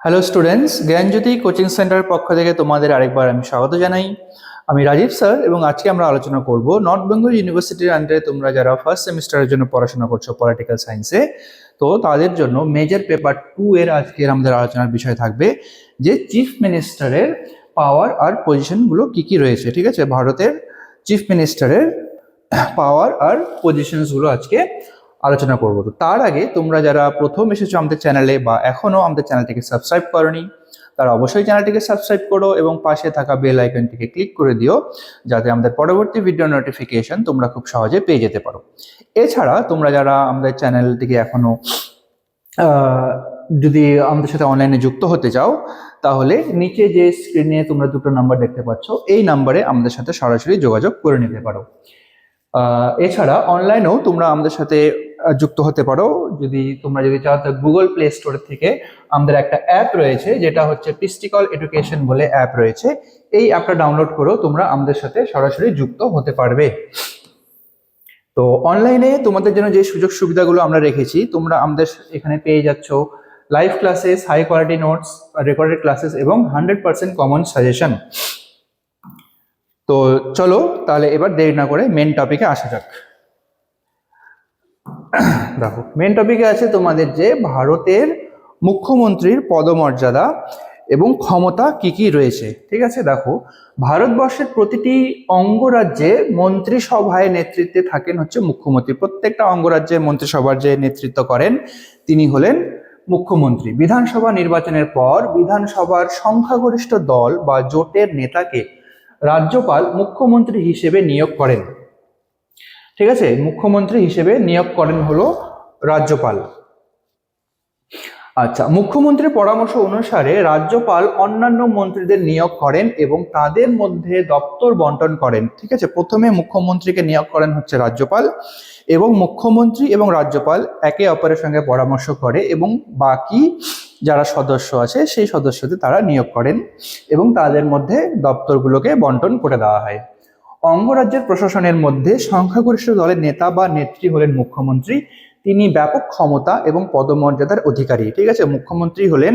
Hello students Gyanjyoti coaching centre পক্ষ থেকে তোমাদের আরেকবার আমি স্বাগত জানাই। আমি রাজীব স্যার এবং আজকে আমরা আলোচনা করব নর্থ বেঙ্গল ইউনিভার্সিটির আন্ডারে তোমরা যারা ফার্স্ট সেমিস্টারের জন্য পড়াশোনা করছ পলিটিক্যাল সায়েন্সে তো তাদের জন্য মেজর পেপার টু এর আজকের আমাদের আলোচনার বিষয় থাকবে যে চিফ মিনিস্টারের পাওয়ার আর পজিশনগুলো কি কি রয়েছে, ঠিক আছে? ভারতের চিফ মিনিস্টারের পাওয়ার আর পজিশনসগুলো আজকে আলোচনা করব। তো তার আগে তোমরা যারা প্রথম এসেছ আমাদের চ্যানেলে বা এখনও আমাদের চ্যানেলটিকে সাবস্ক্রাইব করনি তারা অবশ্যই চ্যানেলটিকে সাবস্ক্রাইব করো এবং পাশে থাকা বেল আইকনটিকে ক্লিক করে দিও যাতে আমাদের পরবর্তী ভিডিও নোটিফিকেশন তোমরা খুব সহজে পেয়ে যেতে পারো। এছাড়া তোমরা যারা আমাদের চ্যানেলটিকে এখনও আহ, যদি আমাদের সাথে অনলাইনে যুক্ত হতে চাও তাহলে নিচে যে স্ক্রিনে তোমরা দুটো নাম্বার দেখতে পাচ্ছ এই নাম্বারে আমাদের সাথে সরাসরি যোগাযোগ করে নিতে পারো। এছাড়া অনলাইনেও তোমরা আমাদের সাথে যুক্ত হতে পারো। যদি তোমরা যদি চাও, তো গুগল প্লে স্টোর থেকে আমাদের একটা অ্যাপ রয়েছে, যেটা হচ্ছে পিস্টিকল এডুকেশন বলে অ্যাপ রয়েছে। এই অ্যাপটা ডাউনলোড করেও তোমরা আমাদের সাথে সরাসরি যুক্ত হতে পারবে। তো অনলাইনে তোমাদের জন্য যে সুযোগ সুবিধাগুলো আমরা রেখেছি, তোমরা আমাদের এখানে পেয়ে যাচ্ছ live classes high quality notes recorded classes এবং হান্ড্রেড পার্সেন্ট কমন সাজেশন তো চলো, তাহলে এবার দেরি না করে মেন টপিকে আসা যাক। দেখো মেন টপিকে আছে তোমাদের যে ভারতের মুখ্যমন্ত্রীর পদমর্যাদা এবং ক্ষমতা কি কি রয়েছে। ঠিক আছে, দেখো, ভারতবর্ষের প্রতিটি অঙ্গরাজ্যে মন্ত্রিসভায় নেতৃত্বে থাকেন হচ্ছে মুখ্যমন্ত্রী। প্রত্যেকটা অঙ্গরাজ্যে মন্ত্রিসভার যে নেতৃত্ব করেন, তিনি হলেন মুখ্যমন্ত্রী। বিধানসভা নির্বাচনের পর বিধানসভার সংখ্যাগরিষ্ঠ দল বা জোটের নেতাকে রাজ্যপাল মুখ্যমন্ত্রী হিসেবে নিয়োগ করেন। ঠিক আছে? মুখ্যমন্ত্রী হিসেবে নিয়োগ করেন হলো রাজ্যপাল। আচ্ছা মুখ্যমন্ত্রীর পরামর্শ অনুসারে রাজ্যপাল অন্যান্য মন্ত্রীদের নিয়োগ করেন এবং তাদের মধ্যে দপ্তর বন্টন করেন। ঠিক আছে? প্রথমে মুখ্যমন্ত্রীকে নিয়োগ করেন হচ্ছে রাজ্যপাল এবং মুখ্যমন্ত্রী এবং রাজ্যপাল একে অপরের সঙ্গে পরামর্শ করে এবং বাকি যারা সদস্য আছে, সেই সদস্যদের তারা নিয়োগ করেন এবং তাদের মধ্যে দপ্তরগুলোকে বন্টন করে দেওয়া হয়। অঙ্গরাজ্যের প্রশাসনের মধ্যে সংখ্যাগরিষ্ঠ দলের নেতা বা নেত্রী হলেন মুখ্যমন্ত্রী। তিনি ব্যাপক ক্ষমতা এবং পদমর্যাদার অধিকারী। ঠিক আছে? মুখ্যমন্ত্রী হলেন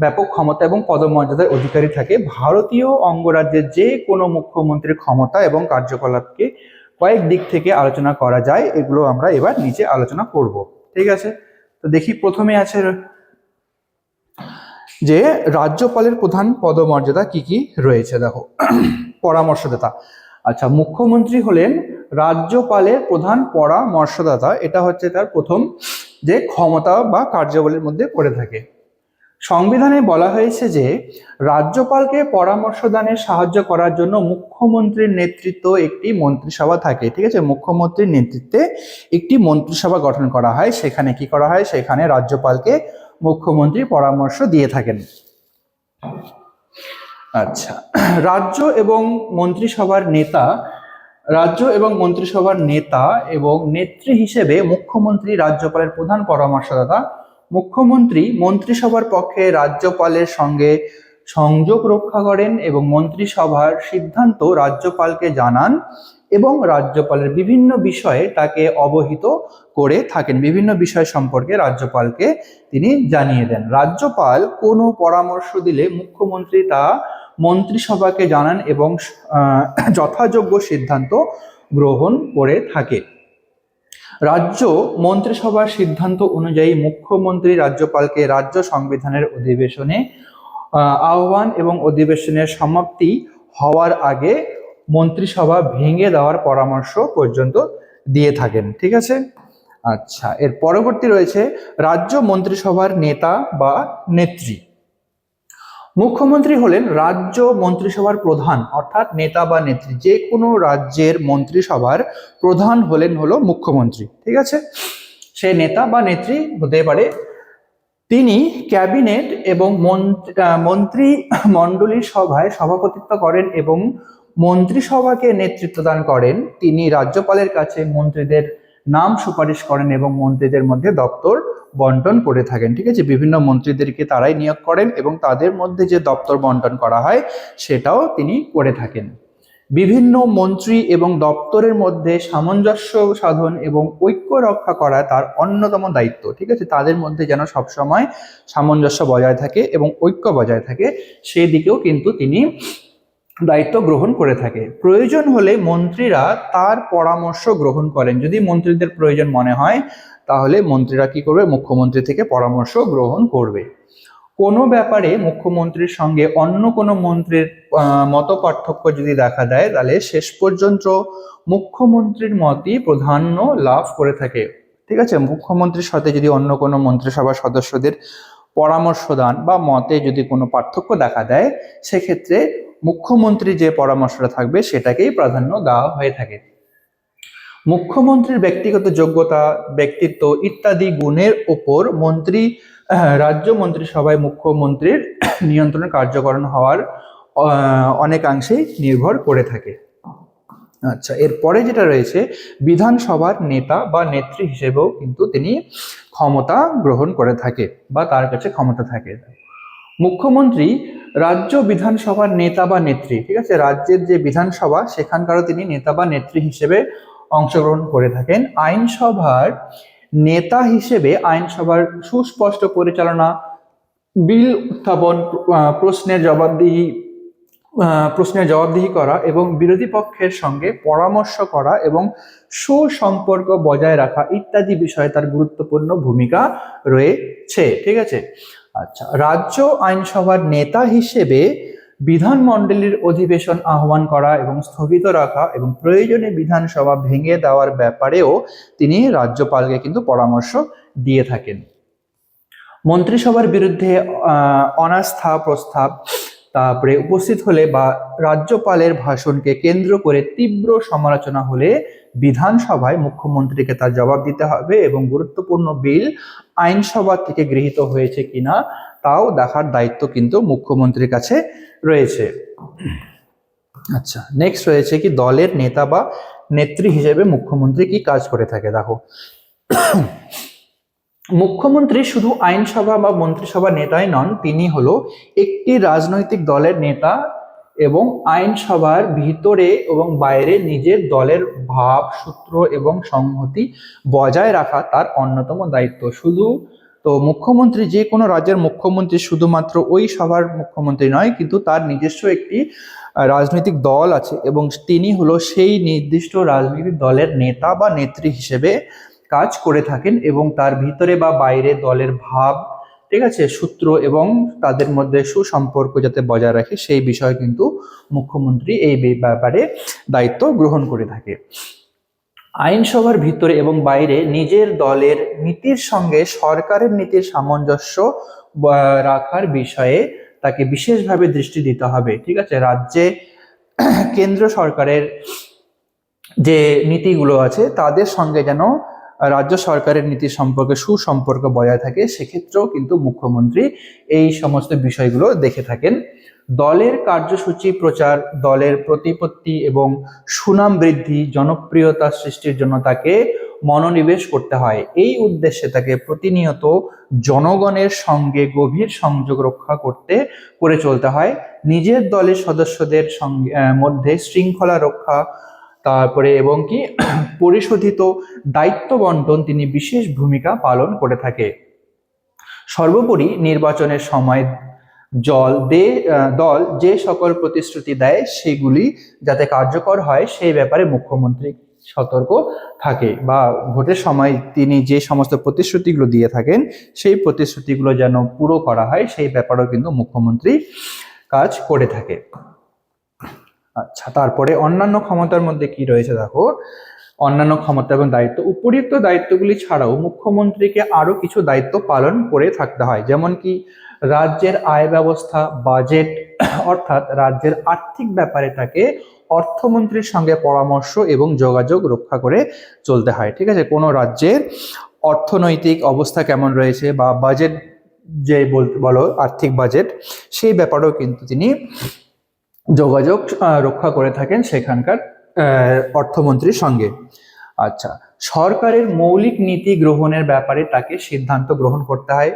ব্যাপক ক্ষমতা এবং পদমর্যাদার অধিকারী থাকে। ভারতীয় অঙ্গরাজ্যের যে কোনো মুখ্যমন্ত্রীর ক্ষমতা এবং কার্যকলাপকে কয়েক দিক থেকে আলোচনা করা যায়, এগুলো আমরা এবার নিচে আলোচনা করব। ঠিক আছে? তো দেখি প্রথমে আছে যে, রাজ্যপালের প্রধান পদমর্যাদা কি কি রয়েছে? দেখো, পরামর্শদাতা। আচ্ছা মুখ্যমন্ত্রী হলেন রাজ্যপালের প্রধান পরামর্শদাতা। এটা হচ্ছে তার প্রথম যে ক্ষমতা বা কার্যাবলীর মধ্যে পড়ে থাকে। সংবিধানে বলা হয়েছে যে, রাজ্যপালকে পরামর্শ দানে সাহায্য করার জন্য মুখ্যমন্ত্রীর নেতৃত্ব একটি মন্ত্রিসভা থাকে। ঠিক আছে? মুখ্যমন্ত্রীর নেতৃত্বে একটি মন্ত্রিসভা গঠন করা হয়। সেখানে কি করা হয়? সেখানে রাজ্যপালকে মুখ্যমন্ত্রী পরামর্শ দিয়ে থাকেন। আচ্ছা। রাজ্য এবং মন্ত্রিসভার নেতা, রাজ্য এবং মন্ত্রিসভার নেতা এবং নেত্রী হিসেবে মুখ্যমন্ত্রী রাজ্যপালের প্রধান পরামর্শদাতা, মুখ্যমন্ত্রী মন্ত্রিসভার পক্ষে রাজ্যপালের সঙ্গে সংযোগ রক্ষা করেন এবং মন্ত্রিসভার সিদ্ধান্ত রাজ্যপালকে জানান এবং রাজ্যপালের বিভিন্ন বিষয়ে তাকে অবহিত করে থাকেন। বিভিন্ন বিষয় সম্পর্কে রাজ্যপালকে তিনি জানিয়ে দেন। রাজ্যপাল কোনো পরামর্শ দিলে মুখ্যমন্ত্রী তা মন্ত্রিসভাকে জানান এবং যথাযোগ্য সিদ্ধান্ত গ্রহণ করে থাকে। রাজ্য মন্ত্রিসভার সিদ্ধান্ত অনুযায়ী মুখ্যমন্ত্রী রাজ্যপালকে রাজ্য সংবিধানের অধিবেশনে আহ, আহ্বান এবং অধিবেশনের সমাপ্তি হওয়ার আগে মন্ত্রিসভা ভেঙে দেওয়ার পরামর্শ পর্যন্ত দিয়ে থাকেন ঠিক আছে? আচ্ছা এর পরবর্তী রয়েছে রাজ্য মন্ত্রিসভার নেতা বা নেত্রী। মুখ্যমন্ত্রী হলেন রাজ্য মন্ত্রিসভার প্রধান, অর্থাৎ নেতা বা নেত্রী, যে কোনো রাজ্যের মন্ত্রিসভার প্রধান হলেন হলো মুখ্যমন্ত্রী, ঠিক আছে? সে নেতা বা নেত্রী হতে পারে। তিনি ক্যাবিনেট এবং মন্ত্রী মণ্ডলীর সভায় সভাপতিত্ব করেন এবং মন্ত্রিসভাকে নেতৃত্ব দান করেন। তিনি রাজ্যপালের কাছে মন্ত্রীদের নাম সুপারিশ করেন এবং মন্ত্রীদের মধ্যে দপ্তর বন্টন করে থাকেন, ঠিক আছে? বিভিন্ন মন্ত্রীদেরকে তারাই নিয়োগ করেন এবং তাদের মধ্যে যে দপ্তর বন্টন করা হয়, সেটাও তিনি করে থাকেন। বিভিন্ন মন্ত্রী এবং দপ্তরের মধ্যে সামঞ্জস্য সাধন এবং ঐক্য রক্ষা করা তার অন্যতম দায়িত্ব, ঠিক আছে? তাদের মধ্যে যেন সবসময় সামঞ্জস্য বজায় থাকে এবং ঐক্য বজায় থাকে সেই দিকেও কিন্তু তিনি দায়িত্ব গ্রহণ করে থাকে। প্রয়োজন হলে মন্ত্রীরা তার পরামর্শ গ্রহণ করেন। যদি মন্ত্রীদের প্রয়োজন মনে হয়, তাহলে মন্ত্রীরা কি করবে? মুখ্যমন্ত্রী থেকে পরামর্শ গ্রহণ করবে। কোনো ব্যাপারে মুখ্যমন্ত্রীর সঙ্গে অন্য কোনো মন্ত্রীর মত পার্থক্য যদি দেখা দেয়, তাহলে শেষ পর্যন্ত মুখ্যমন্ত্রীর মতই প্রাধান্য লাভ করে থাকে। ঠিক আছে? মুখ্যমন্ত্রীর সাথে যদি অন্য কোনো মন্ত্রিসভার সদস্যদের পরামর্শ দান বা মতে যদি কোনো পার্থক্য দেখা দেয়, সেক্ষেত্রে মুখ্যমন্ত্রী যে পরামর্শটা থাকবে সেটাকেই প্রাধান্য দেওয়া হয়ে থাকে। মুখ্যমন্ত্রীর ব্যক্তিগত যোগ্যতা, ব্যক্তিত্ব ইত্যাদি গুণের ওপর মন্ত্রী রাজ্য মন্ত্রিসভায় মুখ্যমন্ত্রীর নিয়ন্ত্রণ কার্যকরণ হওয়ার অনেকাংশেই নির্ভর করে থাকে। আচ্ছা এরপরে যেটা রয়েছে, বিধানসভার নেতা বা নেত্রী হিসেবেও কিন্তু তিনি ক্ষমতা গ্রহণ করে থাকে বা তার কাছে ক্ষমতা থাকে। মুখ্যমন্ত্রী রাজ্য বিধানসভার নেতা বা নেত্রী, ঠিক আছে? রাজ্যের যে বিধানসভা, সেখানকারও তিনি নেতা বা নেত্রী হিসেবে অংশগ্রহণ করে থাকেন। আইনসভার নেতা হিসেবে আইনসভার সুস্পষ্ট পরিচালনা, বিল উত্থাপন প্রশ্নের জবাবদিহি প্রশ্নের জবাবদিহি করা এবং বিরোধী পক্ষের সঙ্গে পরামর্শ করা এবং সুসম্পর্ক বজায় রাখা ইত্যাদি বিষয়ে তার গুরুত্বপূর্ণ ভূমিকা রয়েছে, ঠিক আছে? আচ্ছা রাজ্য আইনসভার নেতা হিসেবে বিধানমণ্ডলীর অধিবেশন আহ্বান করা এবং স্থগিত রাখা এবং প্রয়োজনে বিধানসভা ভেঙে দেওয়ার ব্যাপারেও তিনি রাজ্যপালকে কিন্তু পরামর্শ দিয়ে থাকেন। মন্ত্রিসভার বিরুদ্ধে অনাস্থা প্রস্তাব তারপরে উপস্থিত হলে বা রাজ্যপালের ভাষণকে কেন্দ্র করে তীব্র সমালোচনা হলে বিধানসভায় মুখ্যমন্ত্রীকে তার জবাব দিতে হবে এবং গুরুত্বপূর্ণ বিল আইনসভা থেকে গৃহীত হয়েছে কিনা তাও দেখার দায়িত্ব কিন্তু মুখ্যমন্ত্রীর কাছে রয়েছে। আচ্ছা নেক্সট রয়েছে কি দলের নেতা বা নেত্রী হিসেবে মুখ্যমন্ত্রী কি কাজ করে থাকে? দেখো মুখ্যমন্ত্রী শুধু আইনসভা বা মন্ত্রিসভা নেতাই নন, তিনি হলো একটি রাজনৈতিক দলের নেতা এবং আইনসভার ভিতরে এবং বাইরে নিজের দলের ভাব, সূত্র এবং সংহতি বজায় রাখা তার অন্যতম দায়িত্ব। শুধু তো মুখ্যমন্ত্রী, যে কোনো রাজ্যের মুখ্যমন্ত্রী শুধুমাত্র ওই সভার মুখ্যমন্ত্রী নয়, কিন্তু তার নিজস্ব একটি রাজনৈতিক দল আছে এবং তিনি হলো সেই নির্দিষ্ট রাজনৈতিক দলের নেতা বা নেত্রী হিসেবে কাজ করে থাকেন এবং তার ভিতরে বা বাইরে দলের ভাব, ঠিক আছে, সূত্র এবং তাদের মধ্যে সুসম্পর্ক যাতে বজায় রাখে, সেই বিষয়ে কিন্তু মুখ্যমন্ত্রী এই ব্যাপারে দায়িত্ব গ্রহণ করে থাকে। আইনসভার ভিতরে এবং বাইরে নিজের দলের নীতির সঙ্গে সরকারের নীতির সামঞ্জস্য রাখার বিষয়ে তাকে বিশেষভাবে দৃষ্টি দিতে হবে, ঠিক আছে? রাজ্যে কেন্দ্র সরকারের যে নীতিগুলো আছে, তাদের সঙ্গে যেন রাজ্য সরকারের নীতি সম্পর্কে সুসম্পর্ক বজায় থাকে, সেক্ষেত্রেও কিন্তু মুখ্যমন্ত্রী এই সমস্ত বিষয়গুলো দেখে থাকেন। দলের কার্যসূচি প্রচার, দলের প্রতিপত্তি এবং সুনাম বৃদ্ধি, জনপ্রিয়তা সৃষ্টির জন্য তাকে মনোনিবেশ করতে হয়। এই উদ্দেশ্যে তাকে প্রতিনিয়ত জনগণের সঙ্গে গভীর সংযোগ রক্ষা করতে, করে চলতে হয়। নিজের দলের সদস্যদের সঙ্গে মধ্যে শৃঙ্খলা রক্ষা তারপরে এবং কি পরিশোধিত দায়িত্ব বন্টন তিনি বিশেষ ভূমিকা পালন করে থাকে। সর্বোপরি নির্বাচনের সময় জল দে দল যে সকল প্রতিশ্রুতি দেয় সেগুলি যাতে কার্যকর হয় সেই ব্যাপারে মুখ্যমন্ত্রী সতর্ক থাকে বা ভোটের সময় তিনি যে সমস্ত প্রতিশ্রুতিগুলো দিয়ে থাকেন সেই প্রতিশ্রুতিগুলো যেন পুরো করা হয় সেই ব্যাপারেও কিন্তু মুখ্যমন্ত্রী কাজ করে থাকে। আচ্ছা তারপরে অন্যান্য ক্ষমতার মধ্যে কি রয়েছে দেখো? অন্যান্য ক্ষমতা এবং দায়িত্ব। উপরিউক্ত দায়িত্বগুলি ছাড়াও মুখ্যমন্ত্রীকে আরও কিছু দায়িত্ব পালন করে থাকতে হয়। যেমন কি, রাজ্যের আয় ব্যবস্থা বাজেট অর্থাৎ রাজ্যের আর্থিক ব্যাপারে তাকে অর্থমন্ত্রীর সঙ্গে পরামর্শ এবং যোগাযোগ রক্ষা করে চলতে হয়। ঠিক আছে? কোনো রাজ্যের অর্থনৈতিক অবস্থা কেমন রয়েছে বা বাজেট যে বল- বলো, আর্থিক বাজেট সেই ব্যাপারেও কিন্তু তিনি যোগাযোগ রক্ষা করে থাকেন সেখানকার অর্থমন্ত্রীর সঙ্গে। আচ্ছা সরকারের মৌলিক নীতি গ্রহণের ব্যাপারে তাকে সিদ্ধান্ত গ্রহণ করতে হয়।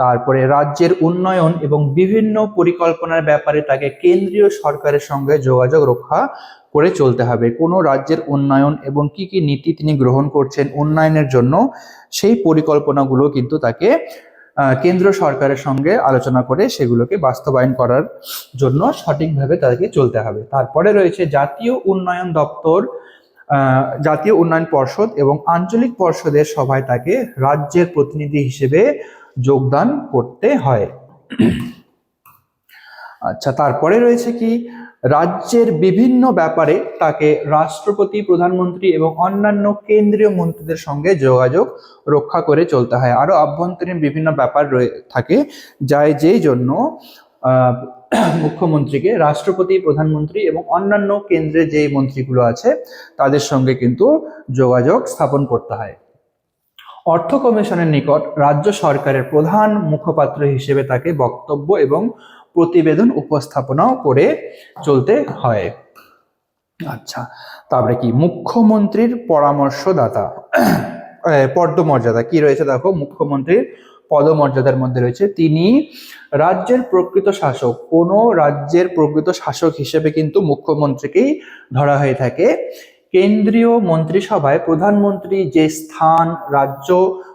তারপরে রাজ্যের উন্নয়ন এবং বিভিন্ন পরিকল্পনার ব্যাপারে তাকে কেন্দ্রীয় সরকারের সঙ্গে যোগাযোগ রক্ষা করে চলতে হবে। কোনো রাজ্যের উন্নয়ন এবং কি কি নীতি তিনি গ্রহণ করছেন উন্নয়নের জন্য সেই পরিকল্পনাগুলো কিন্তু তাকে কেন্দ্র সরকারের সঙ্গে আলোচনা করে সেগুলোকে বাস্তবায়ন করার জন্য সঠিকভাবে তাদেরকে চলতে হবে। তারপরে রয়েছে জাতীয় উন্নয়ন দপ্তর জাতীয় উন্নয়ন পর্ষদ এবং আঞ্চলিক পর্ষদের সভায় তাকে রাজ্যের প্রতিনিধি হিসেবে যোগদান করতে হয়। আচ্ছা তারপরে রয়েছে কি? রাজ্যের বিভিন্ন ব্যাপারে তাকে রাষ্ট্রপতি, প্রধানমন্ত্রী এবং অন্যান্য কেন্দ্রীয় মন্ত্রীদের সঙ্গে যোগাযোগ রক্ষা করে চলতে হয়। আরও আভ্যন্তরীণ বিভিন্ন ব্যাপার রয়ে থাকে যাই যেই জন্য মুখ্যমন্ত্রীকে রাষ্ট্রপতি, প্রধানমন্ত্রী এবং অন্যান্য কেন্দ্রে যে মন্ত্রীগুলো আছে তাদের সঙ্গে কিন্তু যোগাযোগ স্থাপন করতে হয়। অর্থ কমিশনের নিকট রাজ্য সরকারের প্রধান মুখপাত্র হিসেবে তাকে বক্তব্য এবং প্রতিবেদন উপস্থাপনাও করে চলতে হয়। আচ্ছা তারপরে কি? মুখ্যমন্ত্রীর পরামর্শদাতা পদমর্যাদা কি রয়েছে দেখো? মুখ্যমন্ত্রীর পদমর্যাদার মধ্যে রয়েছে। তিনি রাজ্যের প্রকৃত শাসক, কোনো রাজ্যের প্রকৃত শাসক হিসেবে কিন্তু মুখ্যমন্ত্রীকেই ধরা হয়ে থাকে। কেন্দ্রীয় মন্ত্রিসভায় প্রধানমন্ত্রী যে স্থান, রাজ্য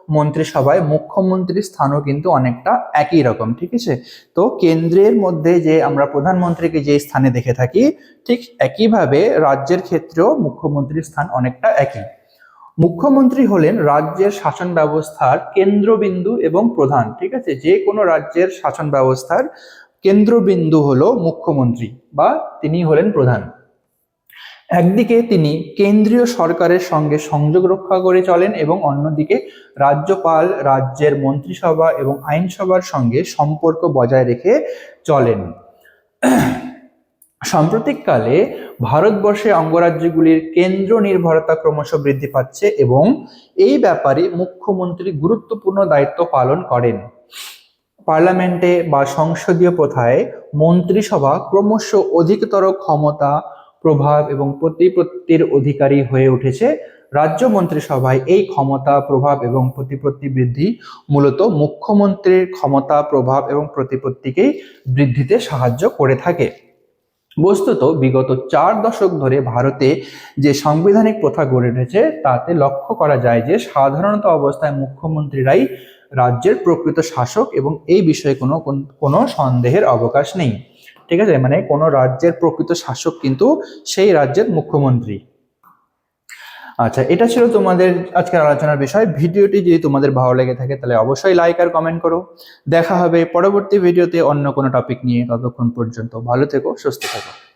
মন্ত্রিসভায় মুখ্যমন্ত্রীর স্থানও কিন্তু অনেকটা একই রকম, ঠিক আছে? তো কেন্দ্রের মধ্যে যে আমরা প্রধানমন্ত্রীকে যে স্থানে দেখে থাকি, ঠিক একইভাবে রাজ্যের ক্ষেত্রেও মুখ্যমন্ত্রীর স্থান অনেকটা একই। মুখ্যমন্ত্রী হলেন রাজ্যের শাসন ব্যবস্থার কেন্দ্রবিন্দু এবং প্রধান, ঠিক আছে? যে কোনো রাজ্যের শাসন ব্যবস্থার কেন্দ্রবিন্দু হলো মুখ্যমন্ত্রী বা তিনি হলেন প্রধান। একদিকে তিনি কেন্দ্রীয় সরকারের সঙ্গে সংযোগ রক্ষা করে চলেন এবং অন্যদিকে রাজ্যপাল, রাজ্যের মন্ত্রিসভা এবং আইনসভার সঙ্গে সম্পর্ক বজায় রেখে চলেন। সাম্প্রতিককালে ভারতবর্ষে অঙ্গরাজ্যগুলির কেন্দ্র নির্ভরতা ক্রমশ বৃদ্ধি পাচ্ছে এবং এই ব্যাপারে মুখ্যমন্ত্রী গুরুত্বপূর্ণ দায়িত্ব পালন করেন। পার্লামেন্টে বা সংসদীয় প্রথায় মন্ত্রিসভা ক্রমশ অধিকতর ক্ষমতা প্রভাব এবং প্রতিপত্তির অধিকারী হয়ে উঠেছে। রাজ্য মন্ত্রিসভায় এই ক্ষমতা প্রভাব এবং প্রতিপত্তি বৃদ্ধি মূলত মুখ্যমন্ত্রীর ক্ষমতা প্রভাব এবং প্রতিপত্তিকেই বৃদ্ধিতে সাহায্য করে থাকে। বস্তুত বিগত চার দশক ধরে ভারতে যে সাংবিধানিক প্রথা গড়ে উঠেছে, তাতে লক্ষ্য করা যায় যে সাধারণত অবস্থায় মুখ্যমন্ত্রীরাই রাজ্যের প্রকৃত শাসক এবং এই বিষয়ে কোনো, কোন- সন্দেহের অবকাশ নেই। ঠিক আছে? মানে কোনো রাজ্যের প্রকৃত শাসক কিন্তু সেই রাজ্যের মুখ্যমন্ত্রী। আচ্ছা এটা ছিল তোমাদের আজকের আলোচনার বিষয়। ভিডিওটি যদি তোমাদের ভালো লেগে থাকে, তাহলে অবশ্যই লাইক আর কমেন্ট করো। দেখা হবে পরবর্তী ভিডিওতে অন্য কোনো টপিক নিয়ে ততক্ষণ পর্যন্ত। ভালো থেকো, সুস্থ থেকো।